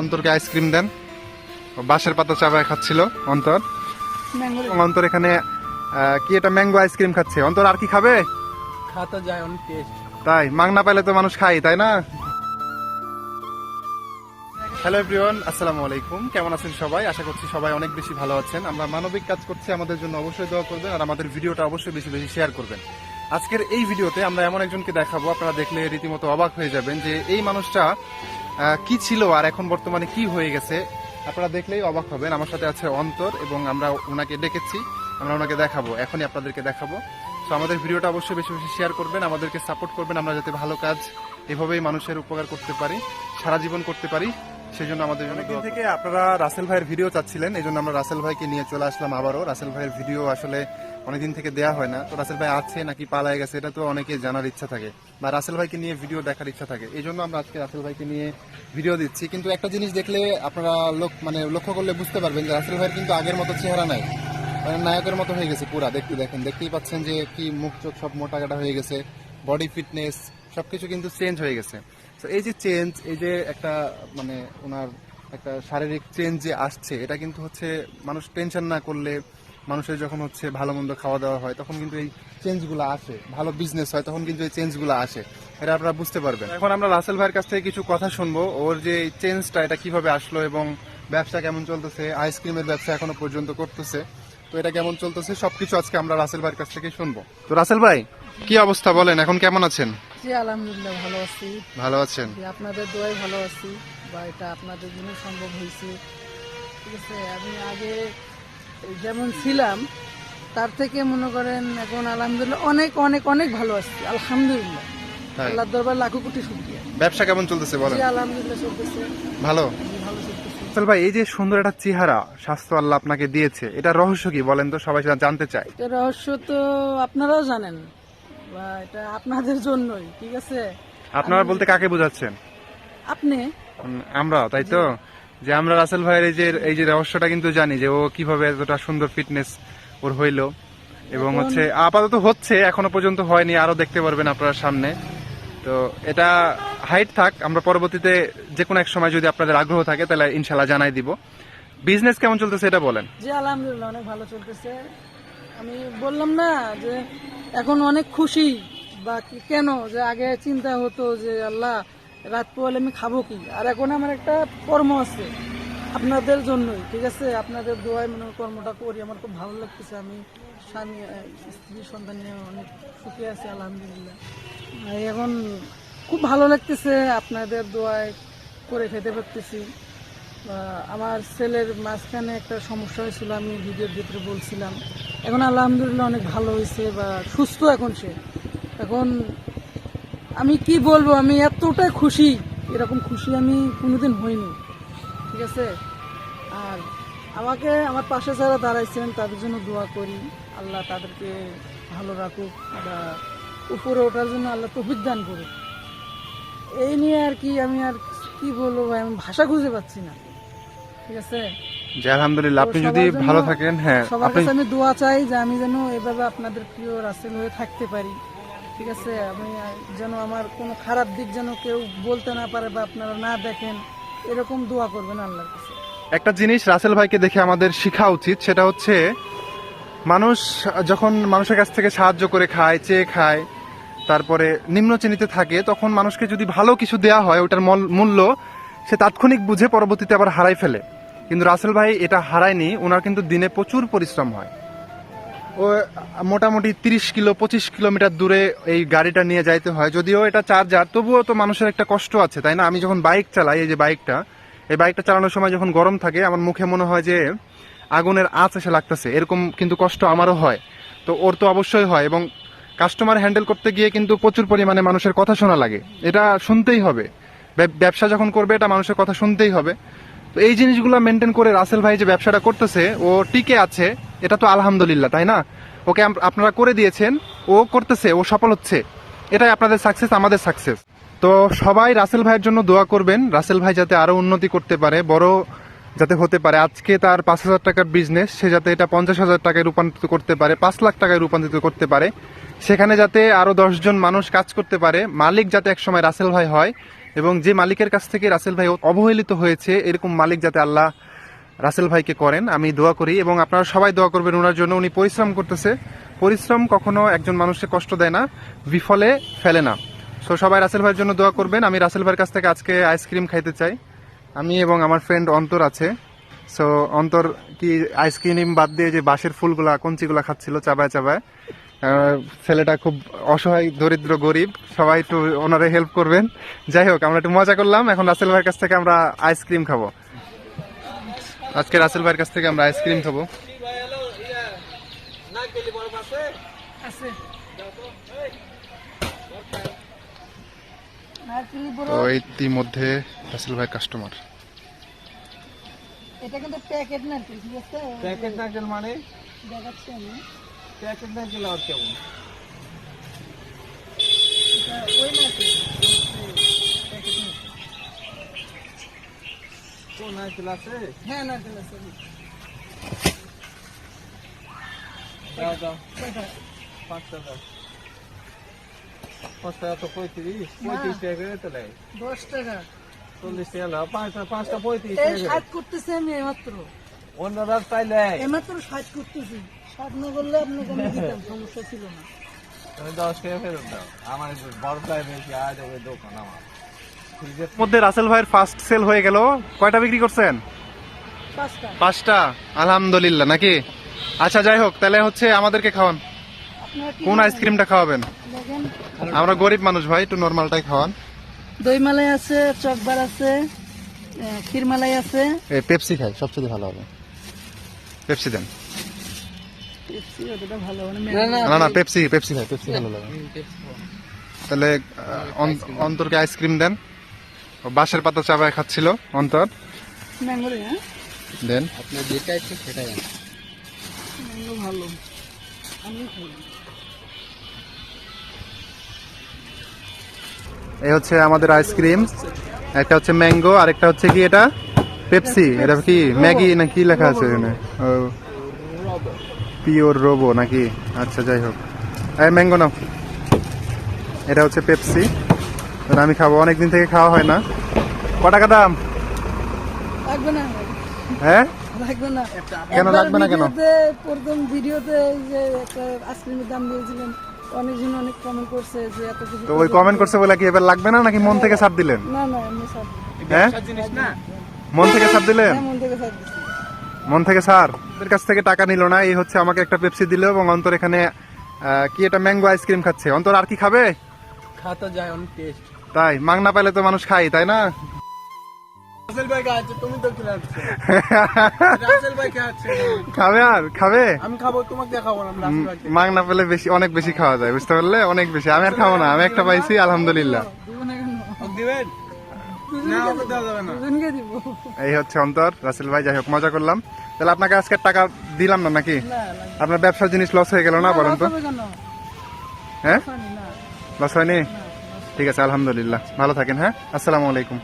অন্তরকে আইসক্রিম দেন। বাঁশের পাতা চাবায় খাচ্ছিল অন্তর। অন্তর এখানে কি এটা ম্যাঙ্গো আইসক্রিম খাচ্ছে? অন্তর আর কি খাবে? খাওয়া যায় অনেক টেস্ট তাই মাংনা পাইলে তো মানুষ খাই তাই না? হ্যালো এভরিওয়ান আসসালামু আলাইকুম। কেমন আছেন সবাই? আশা করছি সবাই অনেক বেশি ভালো আছেন। আমরা মানবিক কাজ করছি আমাদের জন্য অবশ্যই দোয়া করবেন আর আমাদের ভিডিওটা অবশ্যই বেশি বেশি শেয়ার করবেন। আজকের এই ভিডিওতে আমরা এমন একজনকে দেখাবো আপনারা দেখলে রীতিমতো অবাক হয়ে যাবেন যে এই মানুষটা কি ছিল আর এখন বর্তমানে কি হয়ে গেছে, আপনারা দেখলেই অবাক হবেন। আমার সাথে আছে অন্তর এবং আমরা ওনাকে ডেকেছি, আমরা ওনাকে দেখাবো। এখনই আপনাদেরকে দেখাবো। তো আমাদের ভিডিওটা অবশ্যই বেশি বেশি শেয়ার করবেন, আমাদেরকে সাপোর্ট করবেন। আমরা যাতে ভালো কাজ এভাবেই মানুষের উপকার করতে পারি, সারা জীবন করতে পারি। সেই জন্য আমাদের অনেকদিন থেকে আপনারা রাসেল ভাইয়ের ভিডিও চাচ্ছিলেন এই জন্য আমরা রাসেল ভাইকে নিয়ে চলে আসলাম আবারও। রাসেল ভাইয়ের ভিডিও আসলে অনেকদিন থেকে দেয়া হয় না। তো রাসেল ভাই আছে নাকি পালায় গেছে এটা তো অনেকে জানার ইচ্ছা থাকে বা রাসেল ভাইকে নিয়ে ভিডিও দেখার ইচ্ছা থাকে। এই জন্য আমরা আজকে রাসেল ভাইকে নিয়ে ভিডিও দিচ্ছি। কিন্তু একটা জিনিস দেখলে আপনারা লোক মানে লক্ষ্য করলে বুঝতে পারবেন যে রাসেল ভাইয়ের কিন্তু আগের মতো চেহারা নাই। মানে নায়কের মতো হয়ে গেছে পুরা দেখতে দেখেন। দেখতেই পাচ্ছেন যে কি মুখ চোখ সব মোটা কাটা হয়ে গেছে বডি ফিটনেস সবকিছু কিন্তু চেঞ্জ হয়ে গেছে। তো এই যে চেঞ্জ এই যে একটা মানে ওনার একটা শারীরিক চেঞ্জ যে আসছে এটা কিন্তু হচ্ছে মানুষ টেনশন না করলে মানুষের যখন হচ্ছে ভালো মন্দ খাওয়া দাওয়া হয় তখন কিন্তু এই চেঞ্জগুলো আসে। ভালো বিজনেস হয় তখন কিন্তু এই চেঞ্জগুলো আসে। এটা আপনারা বুঝতে পারবেন। এখন আমরা রাসেল ভাইয়ের কাছ থেকে কিছু কথা শুনব। ওর যে এই চেঞ্জটা এটা কীভাবে আসলো এবং ব্যবসা কেমন চলতেছে আইসক্রিমের ব্যবসা এখনও পর্যন্ত করতেছে। তো এটা কেমন চলতেছে সবকিছু আজকে আমরা রাসেল ভাইয়ের কাছ থেকে শুনব। তো রাসেল ভাই কি অবস্থা বলেন এখন কেমন আছেন? জি আলহামদুলিল্লাহ ভালো আছি। ভালো আছেন? আপনাদের দোয়াই ভালো আছি। বা এটা আপনাদের জন্য সম্ভব হয়েছে। ঠিক আছে আমি আগে যেমন ছিলাম তার থেকে মনে করেন এখন আলহামদুলিল্লাহ অনেক অনেক অনেক ভালো আছি আলহামদুলিল্লাহ। তাই? আল্লাহর দরবার লাখো কোটি শুক্রিয়া। ব্যবসা কেমন চলতেছে বলেন? জি আলহামদুলিল্লাহ চলতেছে। ভালো? ভালো চলতেছে। রাসেল ভাই এই যে সুন্দর একটা চেহারা স্বাস্থ্য আল্লাহ আপনাকে দিয়েছে এটা রহস্য কি বলেন তো? সবাই জানতে চায়। এটা রহস্য তো আপনারাও জানেন। বা এটা আপনাদের জন্যই ঠিক আছে? আপনারা বলতে কাকে বোঝাচ্ছেন? আপনি। আমরা তাই তো? যে আমরা রাসেল ভাইয়ের এই যে এই যে রহস্যটা কিন্তু জানি যে ও কীভাবে এতটা সুন্দর ফিটনেস ওর হইল। এবং হচ্ছে আপাতত হচ্ছে এখনও পর্যন্ত হয়নি আরও দেখতে পারবেন আপনারা সামনে। তো এটা হাইট থাক আমরা পরবর্তীতে যে কোনো এক সময় যদি আপনাদের আগ্রহ থাকে তাহলে ইনশাল্লাহ জানাই দিব। বিজনেস কেমন চলতেছে এটা বলেন। জি আলহামদুলিল্লাহ অনেক ভালো চলতেছে। আমি বললাম না যে এখন অনেক খুশি, বা কেন? যে আগে চিন্তা হতো যে, আল্লাহ রাত পোয়ালে আমি খাব কি? আর এখন আমার একটা কর্ম আছে আপনাদের জন্যই, ঠিক আছে? আপনাদের দোয়ায় মনে কর্মটা করি, আমার খুব ভালো লাগতেছে। আমি স্বামী স্ত্রী, সন্তান নিয়ে অনেক সুখী আছি, আলহামদুলিল্লাহ। এখন খুব ভালো লাগতেছে আপনাদের দোয়ায় করে খেতে পারতেছি। আমার ছেলের মাঝখানে একটা সমস্যা হয়েছিল, আমি ভিডিওর ভিতরে বলছিলাম। এখন আলহামদুলিল্লাহ অনেক ভালো হয়েছে বা সুস্থ এখন সে। এখন আমি কি বলব, আমি এতটাই খুশি, এরকম খুশি আমি কোনোদিন হইনি, ঠিক আছে? আর আমাকে আমার পাশে যারা দাঁড়াইছেন, তাদের জন্য দোয়া করি, আল্লাহ তাদেরকে ভালো রাখুক বা উপরে ওঠার জন্য আল্লাহ তৌফিক দান করুক। এই নিয়ে আর কি আমি আর কি বলব ভাই, আমি ভাষা খুঁজে পাচ্ছি না, ঠিক আছে? আলহামদুলিল্লাহ আপনি যদি ভালো থাকেন হ্যাঁ সবার কাছে আমি দোয়া চাই যে আমি যেন এভাবে আপনাদের প্রিয় রাসেল হয়ে থাকতে পারি। ঠিক আছে? আমি যেন আমার কোনো খারাপ দিক যেন কেউ বলতে না পারে বা আপনারা না দেখেন এরকম দোয়া করবেন আল্লাহর কাছে। একটা জিনিস রাসেল ভাইকে দেখে আমাদের শেখা উচিত সেটা হচ্ছে মানুষ যখন মানুষের কাছ থেকে সাহায্য করে খায় চেয়ে খায় তারপরে নিম্ন শ্রেণীতে থাকে তখন মানুষকে যদি ভালো কিছু দেয়া হয় ওটার মল- মূল্য সে তাৎক্ষণিক বুঝে পরবর্তীতে আবার হারাই ফেলে। কিন্তু রাসেল ভাই এটা হারায়নি, ওনার কিন্তু দিনে প্রচুর পরিশ্রম হয়। ও মোটামুটি তিরিশ কিলো, পঁচিশ কিলোমিটার দূরে এই গাড়িটা নিয়ে যাইতে হয়। যদিও এটা চার্জার, তবুও তো মানুষের একটা কষ্ট আছে, তাই না? আমি যখন বাইক চালাই, এই যে বাইকটা, এই বাইকটা চালানোর সময় যখন গরম থাকে, আমার মুখে মনে হয় যে আগুনের আঁচ এসে লাগতেছে। এরকম কিন্তু কষ্ট আমারও হয়। তো ওর তো অবশ্যই হয় এবং কাস্টমার হ্যান্ডেল করতে গিয়ে কিন্তু প্রচুর পরিমাণে মানুষের কথা শোনা লাগে। এটা শুনতেই হবে। ব্যবসা যখন করবে, এটা মানুষের কথা শুনতেই হবে। তো এই জিনিসগুলো মেনটেন করে রাসেল ভাই যে ব্যবসাটা করতেছে, ও টিকে আছে, এটা তো আলহামদুলিল্লাহ, তাই না? ওকে আপনারা করে দিয়েছেন, ও করতেছে, ও সফল হচ্ছে। এটাই আপনাদের সাকসেস আমাদের সাকসেস তো সবাই রাসেল ভাইয়ের জন্য দোয়া করবেন, রাসেল ভাই যাতে আরও উন্নতি করতে পারে, বড় যাতে হতে পারে। আজকে তার পাঁচ হাজার টাকার বিজনেস সে যাতে এটা পঞ্চাশ হাজার টাকায় রূপান্তরিত করতে পারে, পাঁচ লাখ টাকায় রূপান্তরিত করতে পারে। সেখানে যাতে আরও দশজন মানুষ কাজ করতে পারে, মালিক যাতে একসময় রাসেল ভাই হয় এবং যে মালিকের কাছ থেকে রাসেল ভাই অবহেলিত হয়েছে, এরকম মালিক যাতে আল্লাহ রাসেল ভাইকে করেন, আমি দোয়া করি এবং আপনারা সবাই দোয়া করবেন ওনার জন্য। উনি পরিশ্রম করতেছে। পরিশ্রম কখনো একজন মানুষকে কষ্ট দেয় না, বিফলে ফেলে না। সো সবাই রাসেল ভাইয়ের জন্য দোয়া করবেন। আমি রাসেল ভাইয়ের কাছ থেকে আজকে আইসক্রিম খাইতে চাই। আমি এবং আমার ফ্রেন্ড অন্তর আছে। সো অন্তর কি আইসক্রিম বাদ দিয়ে যে বাঁশের ফুলগুলা, কঞ্চিগুলা খাচ্ছিল চাবায় চাবায়। ছেলেটা খুব অসহায় দরিদ্র গরিব। সবাই একটু ওনারে হেল্প করবেন। যাই হোক আমরা একটু মজা করলাম। এখন রাসেল ভাইয়ের কাছ থেকে আমরা আইসক্রিম খাব। আজকে রাসেল ভাইয়ের কাছ থেকে আমরা আইসক্রিম খাব। আছে তো ইতিমধ্যে রাসেল ভাই কাস্টমার এটা কিন্তু প্যাকেট আছে? প্যাকেট নারকেল মানে? দেখাচ্ছি আমি। দাও দাও পাঁচটা দাও তো পঁয়ত্রিশ পঁয়ত্রিশ টাকা করে তো নেয় দশ টাকা চল্লিশ টাকা পাঁচটা পাঁচটা পঁয়ত্রিশ টাকা করে। ষাট করতেছি আমি এইমাত্র অন্যরা চাইলে এমাত্র ষাট করতেছি ষাট না করলে আপনাকে দিতাম সমস্যা ছিল না। তুমি দশ টাকা ফেরত দাও। আমার বড় বেশি আজ ওই দোকান আমার। মধ্যে রাসেল ভাইয়ের ফার্স্ট সেল হয়ে গেল। কয়টা বিক্রি করছেন? পাঁচটা। পাঁচটা? আলহামদুলিল্লাহ নাকি? আচ্ছা যাই হোক তাহলে হচ্ছে আমাদেরকে খাওয়ান। কোন আইসক্রিমটা খাওয়াবেন? আমরা গরিব মানুষ ভাই একটু নর্মালটাই খাওয়ান। দই মালাই আছে চকবার আছে ক্ষীর মালাই আছে। পেপসি খাই সবচেয়ে ভালো হবে। পেপসি দেন। না না না না পেপসি পেপসি খাই পেপসি ভালো লাগে। তাহলে অন্তরকে আইসক্রিম দেন। বাঁশের পাতা চাবায় খাচ্ছিল অন্তর। ম্যাঙ্গো হ্যাঁ? দেন। আপনার যেটা ইচ্ছে সেটাই ভালো। আমি এই হচ্ছে আমাদের আইসক্রিম একটা হচ্ছে ম্যাঙ্গো আর একটা হচ্ছে কি এটা? পেপসি এটা কি ম্যাগি না কি লেখা আছে এখানে? ও। পিওর রোবো নাকি? আচ্ছা যাই হোক। এই ম্যাঙ্গো নাও। এটা হচ্ছে পেপসি। এটা আমি খাব। অনেকদিন থেকে খাওয়া হয় না। ক টাকা দাম লাগবে না। হ্যাঁ? লাগবে না। কেন লাগবে না কেন? প্রথম ভিডিওতে এই যে একটা আইসক্রিমের দাম দিয়েছিলেন অনেকজন অনেক কমেন্ট করছে যে এত কিছু তো ওই কমেন্ট করছে বলে কি এবার লাগবে না নাকি মন থেকে ছাপ দিলেন? না না এমনি সব হ্যাঁ? জিনিস না? মন থেকে ছাপ দিলেন? হ্যাঁ মন থেকে সব দিচ্ছি মন থেকে স্যার ওদের কাছ থেকে টাকা নিল না এই হচ্ছে আমাকে একটা পেপসি দিল এবং অন্তর এখানে কি এটা ম্যাঙ্গো আইসক্রিম খাচ্ছে? অন্তর আর কি খাবে? খাতা যায় অনেক টেস্ট তাই মাংনা পাইলে তো মানুষ খাই তাই না? তুমি তো খাবে আর খাবে? আমি খাব তোমাকে দেখাবো না ভাইকে মাংনা পেলে বেশি অনেক বেশি খাওয়া যায় বুঝতে পারলে? অনেক বেশি। আমি আর খাব না আমি একটা পাইছি আলহামদুলিল্লাহ। না দিবেন? এই হচ্ছে অন্তর রাসেল ভাই যাই হোক মজা করলাম। তাহলে আপনাকে আজকে টাকা দিলাম না নাকি? আপনার ব্যবসার জিনিস লস হয়ে গেল না বলেন তো। হ্যাঁ? লস হয়নি ঠিক আছে আলহামদুলিল্লাহ। ভালো থাকেন হ্যাঁ? আসসালামু আলাইকুম।